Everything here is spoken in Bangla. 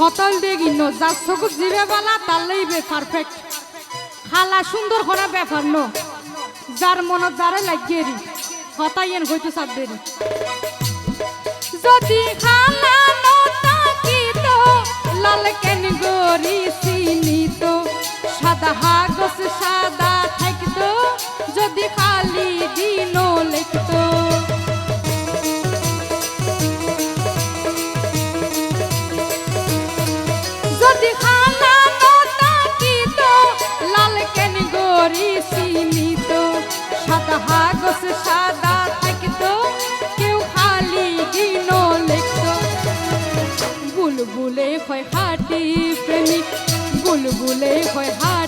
হতল দেখি ন যার চকুত জিরে বালা, তার লইবে পারফেক্ট খালা সুন্দর করা ব্যাপার ন, যার মনত যারে লাগিয়ে রি হতাইয়েন হইতো সাববেরি যদি খালা ন লাল কেন গরি সাদা হাগস সাদা থাকত যদি খালি বুলবুলে হয় হাটি প্রেমিক বুলবুলে হয় হাটি